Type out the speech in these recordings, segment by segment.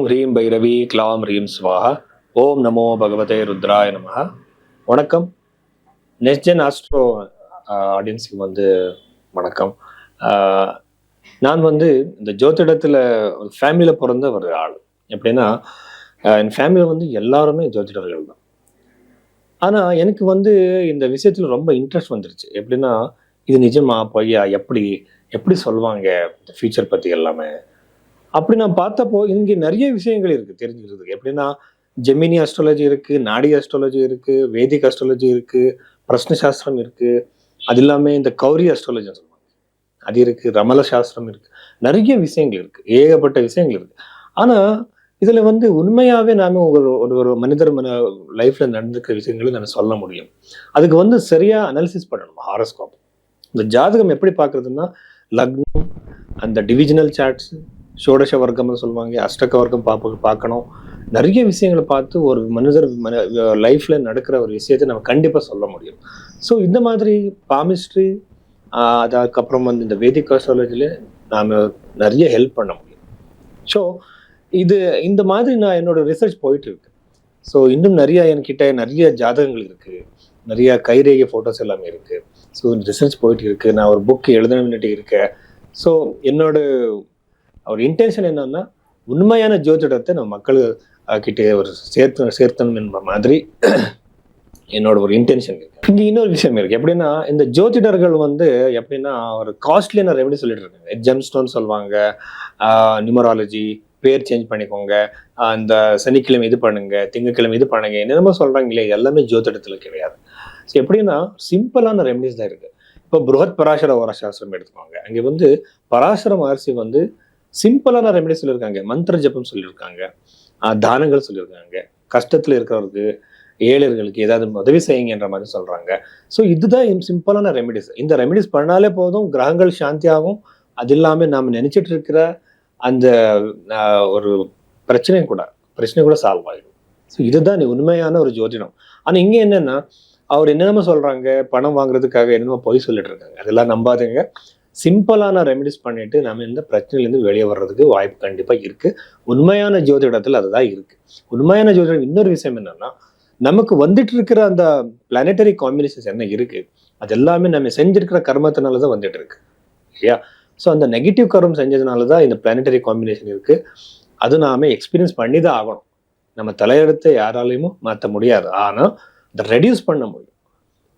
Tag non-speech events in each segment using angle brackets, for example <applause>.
ஓம் ஹ்ரீம் Bhairavi glam ஹ்ரீம் சுவாகா ஓம் நமோ பகவதே ருத்ராய நமக வணக்கம். நெஸ்ஜென் ஆஸ்ட்ரோ ஆடியன்ஸுக்கு வந்து வணக்கம். நான் வந்து இந்த ஜோதிடத்தில் ஃபேமிலியில் பிறந்த ஒரு ஆள். எப்படின்னா என் ஃபேமிலியில் வந்து எல்லாருமே ஜோதிடர்கள் தான். ஆனால் எனக்கு வந்து இந்த விஷயத்தில் ரொம்ப இன்ட்ரெஸ்ட் வந்துருச்சு. எப்படின்னா இது நிஜமா பொய்யா? எப்படி எப்படி சொல்லுவாங்க ஃபியூச்சர் பற்றி எல்லாமே. அப்படி நான் பார்த்தப்போ இங்கே நிறைய விஷயங்கள் இருக்குது தெரிஞ்சுக்கிறதுக்கு. எப்படின்னா ஜெமினி அஸ்ட்ராலஜி இருக்குது நாடி அஸ்ட்ராலஜி இருக்குது வேதிக் அஸ்ட்ராலஜி இருக்குது பிரஷ்ன சாஸ்திரம் இருக்குது அது இல்லாமல் இந்த கௌரி அஸ்ட்ராலஜி சொல்லுவாங்க. அது இருக்குது ரமல சாஸ்திரம் இருக்குது நிறைய விஷயங்கள் இருக்குது ஏகப்பட்ட விஷயங்கள் இருக்குது ஆனால் இதில் வந்து உண்மையாகவே நாம ஒரு ஒரு ஒரு மனிதர் மன லைஃப்பில் நடந்திருக்கிற விஷயங்களை நம்ம சொல்ல முடியும். அதுக்கு வந்து சரியாக அனாலிசிஸ் பண்ணணும் ஹாரஸ்கோப் இந்த ஜாதகம் எப்படி பார்க்குறதுன்னா லக்னம் அந்த டிவிஜனல் சார்ட்ஸு சோடச வர்க்கம்னு சொல்லுவாங்க அஷ்டக வர்க்கம் பார்ப்ப பார்க்கணும். நிறைய விஷயங்களை பார்த்து ஒரு மனிதர் லைஃப்பில் நடக்கிற ஒரு விஷயத்தை நம்ம கண்டிப்பாக சொல்ல முடியும். ஸோ இந்த மாதிரி பாமிஸ்ட்ரி அதுக்கப்புறம் வந்து இந்த வேதிக் அஸ்ட்ராலஜியில் நாம் நிறைய ஹெல்ப் பண்ண முடியும். ஸோ இது இந்த மாதிரி நான் என்னோடய ரிசர்ச் போயிட்டு இருக்கு ஸோ இன்னும் நிறைய என்கிட்ட நிறைய ஜாதகங்கள் இருக்குது நிறைய கைரேகை ஃபோட்டோஸ் எல்லாமே இருக்குது ஸோ ரிசர்ச் போயிட்டு இருக்குது நான் ஒரு புக் எழுதணும்னுட்டு இருக்கேன் ஸோ என்னோட ஒரு இன்டென்ஷன் என்னன்னா உண்மையான ஜோதிடத்தை நம்ம மக்கள் கிட்டே ஒரு சேர்த்து சேர்த்தணும் என்ற மாதிரி என்னோட ஒரு இன்டென்ஷன் இருக்கு. இங்க இன்னொரு விஷயம் இருக்கு. எப்படின்னா இந்த ஜோதிடர்கள் வந்து எப்படின்னா ஒரு காஸ்ட்லியான ரெமெடி சொல்லிட்டு இருக்காங்க? ஜெம் ஸ்டோன் சொல்லுவாங்க நியூமராலஜி பேர் சேஞ்ச் பண்ணிக்கோங்க அந்த சனிக்கிழமை இது பண்ணுங்க திங்கக்கிழமை இது பண்ணுங்க என்னென்னமோ இல்லையா? எல்லாமே ஜோதிடத்துல கிடையாது. ஸோ எப்படின்னா சிம்பிளான ரெமெடிஸ் தான் இருக்கு. இப்போ புருஹத் பராசர ஓரசாஸ்திரம் எடுத்துக்கோங்க. அங்கே வந்து பராசர மகர்ஷி வந்து சிம்பிளான ரெமெடி சொல்லியிருக்காங்க மந்திர ஜபம் சொல்லியிருக்காங்க தானங்கள் சொல்லியிருக்காங்க கஷ்டத்தில் இருக்கிறவருக்கு ஏழைகளுக்கு ஏதாவது உதவி செய்யுங்கன்ற மாதிரி சொல்கிறாங்க ஸோ இதுதான் சிம்பிளான ரெமெடிஸ் இந்த ரெமெடிஸ் பண்ணாலே போதும் கிரகங்கள் சாந்தியாகும். அது இல்லாமல் நாம் நினச்சிட்டு இருக்கிற அந்த ஒரு பிரச்சனை கூட பிரச்சனை கூட சால்வ் ஆகிடும் ஸோ இதுதான் நீ உண்மையான ஒரு ஜோதிடம். ஆனால் இங்கே என்னன்னா அவர் என்னென்னமோ சொல்றாங்க பணம் வாங்குறதுக்காக என்னமோ பொய் சொல்லிட்டு இருக்காங்க. அதெல்லாம் நம்பாதீங்க. சிம்பிளான ரெமிடிஸ் பண்ணிட்டு நம்ம இந்த பிரச்சனையிலேருந்து வெளியே வர்றதுக்கு வாய்ப்பு கண்டிப்பாக இருக்குது உண்மையான ஜோதிடத்தில் அதுதான் இருக்குது உண்மையான ஜோதிடம் இன்னொரு விஷயம் என்னென்னா நமக்கு வந்துட்டு இருக்கிற அந்த பிளானட்டரி காம்பினேஷன்ஸ் என்ன இருக்குது அது எல்லாமே நம்ம செஞ்சிருக்கிற கர்மத்தினால தான் வந்துட்டு இருக்கு. இல்லையா? ஸோ அந்த நெகட்டிவ் கர்மம் செஞ்சதுனால தான் இந்த பிளானட்டரி காம்பினேஷன் இருக்குது அது நாம எக்ஸ்பீரியன்ஸ் பண்ணி தான் ஆகணும். நம்ம தலையெடுத்து யாராலையும் மாற்ற முடியாது. ஆனால் அதை ரெடியூஸ் பண்ண முடியும்.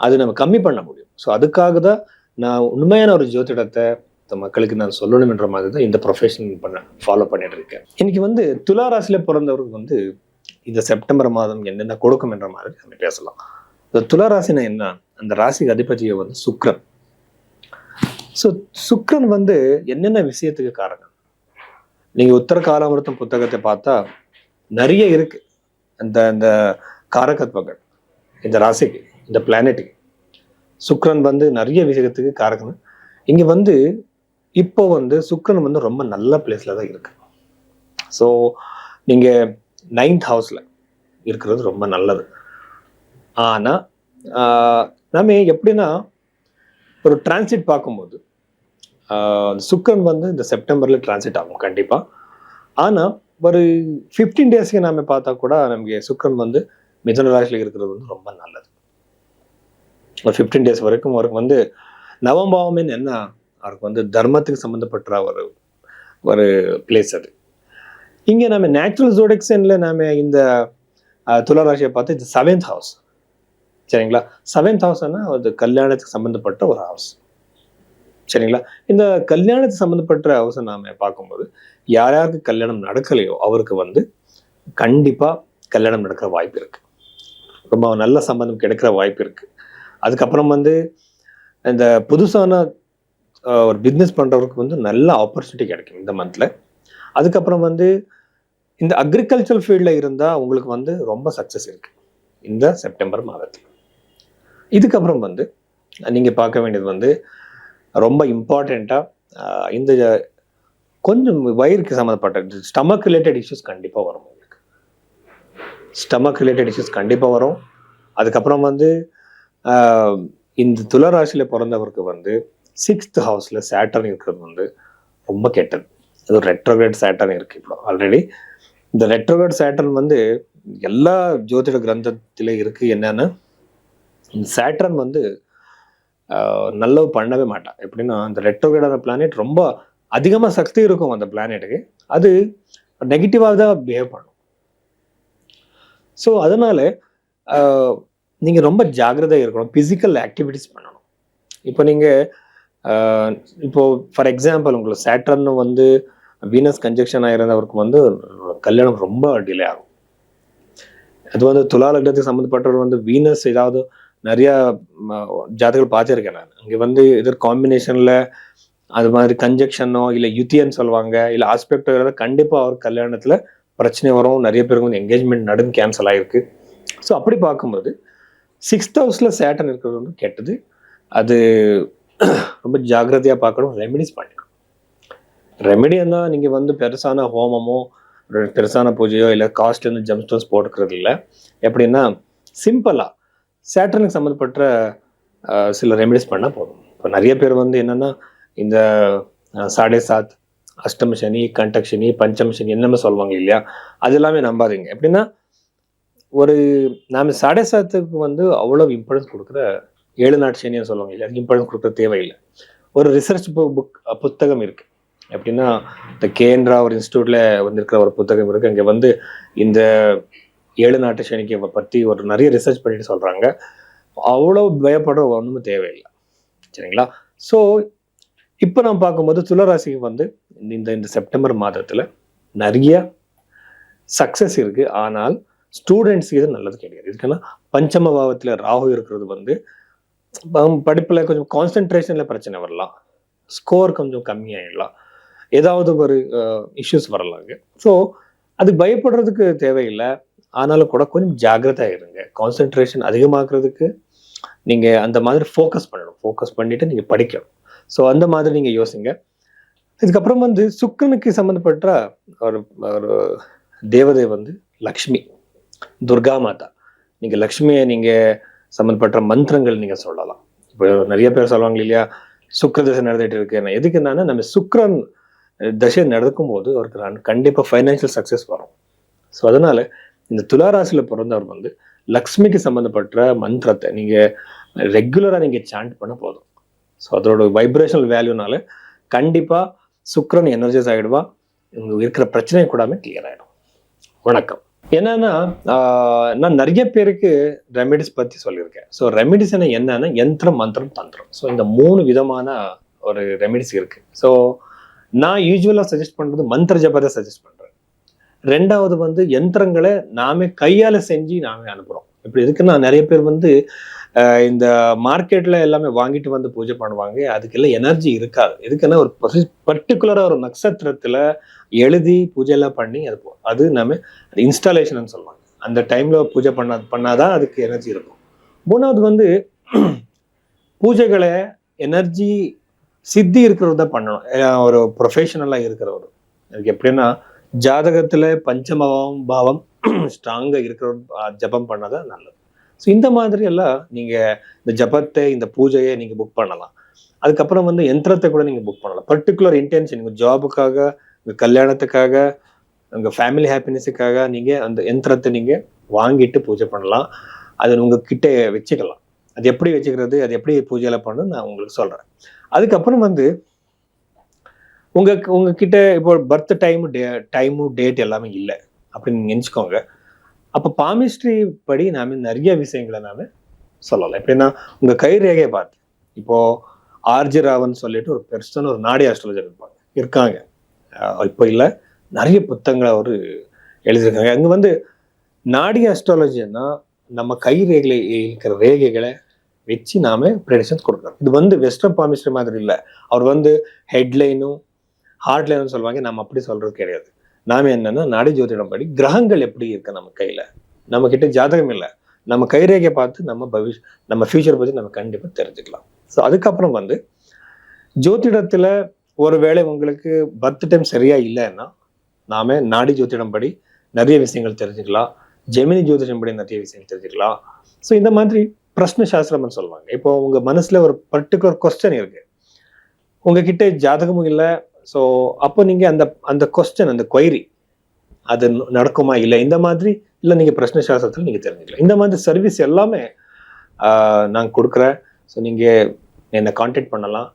அது நம்ம கம்மி பண்ண முடியும். ஸோ அதுக்காக தான் நான் உண்மையான ஒரு ஜோதிடத்தை இந்த மக்களுக்கு நான் சொல்லணுன்ற மாதிரி தான் இந்த ப்ரொஃபஷன் பண்ண ஃபாலோ பண்ணிட்டு இருக்கேன். இன்னைக்கு வந்து துலா ராசியில பிறந்தவருக்கு வந்து இந்த செப்டம்பர் மாதம் என்னென்ன கொடுக்கும் என்ற மாதிரி நம்ம பேசலாம். இந்த துலா ராசினா என்ன? அந்த ராசிக்கு அதிபதியை வந்து சுக்ரன் ஸோ சுக்ரன் வந்து என்னென்ன விஷயத்துக்கு காரணம்? நீங்கள் உத்தர காலாமிருத்தம் புத்தகத்தை பார்த்தா நிறைய இருக்கு. அந்த அந்த காரகத்வங்கள் இந்த ராசிக்கு இந்த பிளானெட்டுக்கு சுக்ரன் வந்து நிறைய விஷயத்துக்கு காரணம். இங்கே வந்து இப்போ வந்து சுக்ரன் வந்து ரொம்ப நல்ல பிளேஸில் தான் இருக்கு. ஸோ நீங்கள் நைன்த் ஹவுஸில் இருக்கிறது ரொம்ப நல்லது. ஆனால் நம்ம எப்படின்னா ஒரு டிரான்சிட் பார்க்கும்போது சுக்கரன் சுக்ரன் வந்து இந்த செப்டம்பரில் டிரான்சிட் ஆகும் கண்டிப்பாக ஆனால் ஒரு ஃபிஃப்டீன் டேஸ்க்கு நாம் பார்த்தா கூட நமக்கு சுக்ரன் வந்து மிதன ராசியில் இருக்கிறது வந்து ரொம்ப நல்லது. ஒரு ஃபிஃப்டீன் டேஸ் வரைக்கும் அவருக்கு வந்து நவம்பாவமின் என்ன அவருக்கு வந்து தர்மத்துக்கு சம்மந்தப்பட்ட ஒரு ஒரு பிளேஸ் அது. இங்கே நம்ம நேச்சுரல் ஜோடெக்ஷனில் நாம் இந்த துளராசியை பார்த்து இது செவன்த் ஹவுஸ் சரிங்களா? செவன்த் ஹவுஸ்னா அது கல்யாணத்துக்கு சம்மந்தப்பட்ட ஒரு ஹவுஸ் சரிங்களா? இந்த கல்யாணத்துக்கு சம்மந்தப்பட்ட ஹவுஸை நாம பார்க்கும்போது யார் யாருக்கு கல்யாணம் நடக்கலையோ அவருக்கு வந்து கண்டிப்பாக கல்யாணம் நடக்கிற வாய்ப்பு இருக்குது ரொம்ப நல்ல சம்பந்தம் கிடைக்கிற வாய்ப்பு இருக்குது அதுக்கப்புறம் வந்து இந்த புதுசான ஒரு பிஸ்னஸ் பண்ணுறவருக்கு வந்து நல்ல ஆப்பர்ச்சுனிட்டி கிடைக்கும் இந்த மந்தில் அதுக்கப்புறம் வந்து இந்த அக்ரிகல்ச்சர் ஃபீல்டில் இருந்தால் உங்களுக்கு வந்து ரொம்ப சக்ஸஸ் இருக்குது இந்த செப்டம்பர் மாதத்தில். இதுக்கப்புறம் வந்து நீங்கள் பார்க்க வேண்டியது வந்து ரொம்ப இம்பார்ட்டண்ட்டாக இந்த கொஞ்சம் வயிறுக்கு சம்மந்தப்பட்ட ஸ்டமக் ரிலேட்டட் இஷ்யூஸ் கண்டிப்பாக வரும் உங்களுக்கு. ஸ்டமக் ரிலேட்டட் இஷ்யூஸ் கண்டிப்பாக வரும். அதுக்கப்புறம் வந்து இந்த துளராசியில் பிறந்தவருக்கு வந்து சிக்ஸ்த் ஹவுஸில் சேட்டர்ன் இருக்கிறது வந்து ரொம்ப கெட்டது. அது ரெட்ரோகிரேட் சேட்டர்ன் இருக்கு இப்போ. ஆல்ரெடி இந்த ரெட்ரோகிரேட் சேட்டர்ன் வந்து எல்லா ஜோதிட கிரந்தத்தில் இருக்கு என்னன்னா? இந்த சேட்டர்ன் வந்து நல்ல நல்லது பண்ணவே மாட்டான் எப்படின்னா இந்த ரெட்ரோகேடான பிளானெட் ரொம்ப அதிகமாக சக்தி இருக்கும் அந்த பிளானெட்டுக்கு அது நெகட்டிவாக தான் பிஹேவ் பண்ணும். ஸோ அதனால நீங்கள் ரொம்ப ஜாகிரதையாக இருக்கணும். ஃபிசிக்கல் ஆக்டிவிட்டிஸ் பண்ணணும். இப்போ நீங்கள் இப்போது இப்போ ஃபார் எக்ஸாம்பிள் உங்களுக்கு சேட்டர்னு வந்து வீனஸ் கன்ஜெக்ஷன் ஆயிருந்தவருக்கு வந்து கல்யாணம் ரொம்ப டிலே ஆகும். அது வந்து துலா லக்னத்துக்கு சம்மந்தப்பட்டவர் வந்து வீனஸ் ஏதாவது நிறையா ஜாதகங்கள் பார்த்துருக்கேன் நான். இங்கே வந்து இதர் காம்பினேஷனில் அது மாதிரி கன்ஜெக்ஷனோ இல்லை யுத்தியன்னு சொல்லுவாங்க இல்லை ஆஸ்பெக்டோ இருந்தால் கண்டிப்பாக அவர் கல்யாணத்தில் பிரச்சனை வரும். நிறைய பேருக்கு வந்து என்கேஜ்மெண்ட் நடுன்னு கேன்சல் ஆகிருக்கு ஸோ அப்படி பார்க்கும்போது சிக்ஸ்த் ஹவுஸில் சேட்டன் இருக்கிறது வந்து கெட்டது. அது ரொம்ப ஜாக்கிரதையாக பார்க்கணும் ரெமெடிஸ் பண்ணிக்கணும். ரெமெடின்னா நீங்கள் வந்து பெருசான ஹோமமோ பெருசான பூஜையோ இல்லை காஸ்ட்லேருந்து ஜம் ஸ்டோன்ஸ் போட்டுக்கிறது இல்லை. எப்படின்னா சிம்பிளாக சேட்டனுக்கு சம்மந்தப்பட்ட சில ரெமெடிஸ் பண்ணால் போதும். இப்போ நிறைய பேர் வந்து என்னென்னா இந்த சாடே சாத் அஷ்டம சனி கண்டக் சனி பஞ்சம் சனி என்னமே சொல்லுவாங்க இல்லையா? அது எல்லாமே நம்பாதீங்க. எப்படின்னா ஒரு நாம சாடே வந்து அவ்வளவு இம்பார்ட்டன்ஸ் கொடுக்குற ஏழு நாட்டு சனின்னு சொல்லுவாங்க இல்லை இம்பார்ட்டன்ஸ் கொடுக்குற தேவையில்லை. ஒரு ரிசர்ச் புக் புத்தகம் இருக்கு. எப்படின்னா இந்த கேந்திரா ஒரு இன்ஸ்டியூட்ல வந்திருக்கிற ஒரு புத்தகம் இருக்கு. அங்கே வந்து இந்த ஏழு நாட்டு சனிக்கு பற்றி ஒரு நிறைய ரிசர்ச் பண்ணிட்டு சொல்றாங்க. அவ்வளோ பயப்படுற ஒன்றும் தேவையில்லை. சரிங்களா? ஸோ இப்போ நம்ம பார்க்கும்போது துளராசிக்கு வந்து இந்த இந்த செப்டம்பர் மாதத்தில் நிறைய சக்ஸஸ் இருக்கு. ஆனால் ஸ்டூடெண்ட்ஸுக்கு இது நல்லது கிடையாது. இதுக்குன்னா பஞ்சம பாவத்தில் ராகு இருக்கிறது வந்து படிப்பில் கொஞ்சம் கான்சென்ட்ரேஷனில் பிரச்சனை வரலாம். ஸ்கோர் கொஞ்சம் கம்மியாயிடலாம். ஏதாவது ஒரு இஷ்யூஸ் வரலாங்க ஸோ அது பயப்படுறதுக்கு தேவையில்லை. ஆனாலும் கூட கொஞ்சம் ஜாகிரதாக இருங்க. கான்சென்ட்ரேஷன் அதிகமாக்குறதுக்கு நீங்கள் அந்த மாதிரி ஃபோக்கஸ் பண்ணணும். ஃபோக்கஸ் பண்ணிவிட்டு நீங்கள் படிக்கணும். ஸோ அந்த மாதிரி நீங்கள் யோசிங்க. இதுக்கப்புறம் வந்து சுக்கனுக்கு சம்மந்தப்பட்ட ஒரு ஒரு தேவதை வந்து லக்ஷ்மி. துர்கா மாதா. நீங்கள் லக்ஷ்மியை நீங்கள் சம்மந்தப்பட்ட மந்திரங்கள் நீங்கள் சொல்லலாம். இப்போ நிறைய பேர் சொல்லுவாங்க இல்லையா சுக்கர தசை நடந்துட்டு இருக்கு. எதுக்கு என்னன்னா நம்ம சுக்ரன் தசை நடக்கும் போது அவருக்கு நான் கண்டிப்பாக ஃபைனான்சியல் சக்ஸஸ் வரும். ஸோ அதனால இந்த துளாராசியில் பிறந்தவர் வந்து லக்ஷ்மிக்கு சம்மந்தப்பட்ட மந்திரத்தை நீங்கள் ரெகுலராக நீங்கள் சாண்ட் பண்ண போதும். ஸோ அதோட வைப்ரேஷனல் வேல்யூனால கண்டிப்பாக சுக்ரன் எனர்ஜைஸ் ஆகிடுவா இருக்கிற பிரச்சனை கூடாமல் கிளியர் ஆகிடும் வணக்கம். என்னன்னா நான் நிறைய பேருக்கு ரெமெடிஸ் பத்தி சொல்லியிருக்கேன். ஸோ ரெமிடிஸ் என்ன என்னன்னா யந்திரம் மந்திரம் தந்திரம். ஸோ இந்த மூணு விதமான ஒரு ரெமெடிஸ் இருக்கு. ஸோ நான் யூஸ்வலாக சஜஸ்ட் பண்றது மந்திர ஜபத்தை சஜஸ்ட் பண்றேன். ரெண்டாவது வந்து யந்திரங்களை நாமே கையால செஞ்சு நாமே அனுப்புறோம். இப்படி இருக்குன்னா நிறைய பேர் வந்து இந்த மார்க்கெட்ல எல்லாமே வாங்கிட்டு வந்து பூஜை பண்ணுவாங்க. அதுக்கெல்லாம் எனர்ஜி இருக்காது. எதுக்குன்னா ஒரு பர்டிகுலரா ஒரு நட்சத்திரத்துல எழுதி பூஜை எல்லாம் பண்ணி அது அது நம்ம இன்ஸ்டாலேஷன் சொல்லுவாங்க. அந்த டைம்ல பூஜை பண்ணா பண்ணாதான் அதுக்கு எனர்ஜி இருக்கும். மூணாவது வந்து <clears throat> பூஜைகளை எனர்ஜி சித்தி இருக்கிறவர் தான் பண்ணணும். ஒரு ப்ரொஃபஷனலாக இருக்கிறவர். அதுக்கு எப்படின்னா ஜாதகத்தில் பஞ்சமபாவம் பாவம் <clears throat> ஸ்ட்ராங்காக இருக்கிற ஜபம் பண்ணாதான் நல்லது. ஸோ இந்த மாதிரி எல்லாம் நீங்கள் இந்த ஜபத்தை இந்த பூஜையை நீங்கள் புக் பண்ணலாம். அதுக்கப்புறம் வந்து யந்திரத்தை கூட நீங்கள் புக் பண்ணலாம். பர்டிகுலர் இன்டென்ஷன் உங்கள் ஜாபுக்காக உங்கள் கல்யாணத்துக்காக உங்கள் ஃபேமிலி ஹாப்பினஸுக்காக நீங்கள் அந்த யந்திரத்தை நீங்கள் வாங்கிட்டு பூஜை பண்ணலாம். அதை உங்கள் கிட்டே வச்சுக்கலாம். அது எப்படி வச்சுக்கிறது அது எப்படி பூஜையில் பண்ணணும் நான் உங்களுக்கு சொல்கிறேன் அதுக்கப்புறம் வந்து உங்கள் உங்ககிட்ட இப்போ birth time day time date எல்லாமே இல்லை. அப்படின்னு நீங்கள் நினச்சிக்கோங்க. அப்போ பாமிஸ்ட்ரி படி நாம நிறைய விஷயங்களை நாம சொல்லலாம். எப்படின்னா உங்க கை ரேகையை பார்த்து. இப்போ ஆர்ஜி ராவன் சொல்லிட்டு ஒரு பெருசான ஒரு நாடி ஆஸ்ட்ராலஜர் இருப்பாங்க. இருக்காங்க. இப்போ இல்லை. நிறைய புத்தகங்களை அவர் எழுதியிருக்காங்க. அங்கே வந்து நாடி ஆஸ்ட்ராலஜின்னா நம்ம கை ரேகையில இருக்கிற ரேகைகளை வச்சு நாம ப்ரெடிஷன்ஸ் கொடுக்குறோம் இது வந்து வெஸ்டர்ன் பாமிஸ்ட்ரி மாதிரி இல்லை. அவர் வந்து ஹெட்லைனும் ஹார்ட்லைனும் சொல்லுவாங்க. நம்ம அப்படி சொல்றது கிடையாது. நாம என்னன்னா நாடி ஜோதிடம் படி கிரகங்கள் எப்படி இருக்கு நம்ம கையில? நம்ம கிட்ட ஜாதகம் இல்லை. நம்ம கைரேகையை பார்த்து நம்ம பவிஷ் நம்ம ஃபியூச்சர் பத்தி நம்ம கண்டிப்பா தெரிஞ்சுக்கலாம். ஸோ அதுக்கப்புறம் வந்து ஜோதிடத்துல ஒருவேளை உங்களுக்கு பர்த் டைம் சரியா இல்லைன்னா நாம நாடி ஜோதிடம் படி நிறைய விஷயங்கள் தெரிஞ்சுக்கலாம். ஜெமினி ஜோதிடம் படி நிறைய விஷயங்கள் தெரிஞ்சுக்கலாம். ஸோ இந்த மாதிரி பிரஷ்ன சாஸ்திரம்னு சொல்லுவாங்க. இப்போ உங்க மனசுல ஒரு பர்டிகுலர் கொஸ்டின் இருக்கு. உங்ககிட்ட ஜாதகமும் இல்லை ஸோ அப்போ நீங்க அந்த அந்த கொஸ்டின் அந்த கொயரி அது நடக்குமா இல்லை இந்த மாதிரி இல்லை நீங்கள் பிரச்சனை சாஸ்திரத்தில் நீங்கள் தெரிஞ்சுக்கலாம் இந்த மாதிரி சர்வீஸ் எல்லாமே நான் கொடுக்குறேன். ஸோ நீங்கள் என்னை கான்டாக்ட் பண்ணலாம்.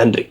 நன்றி.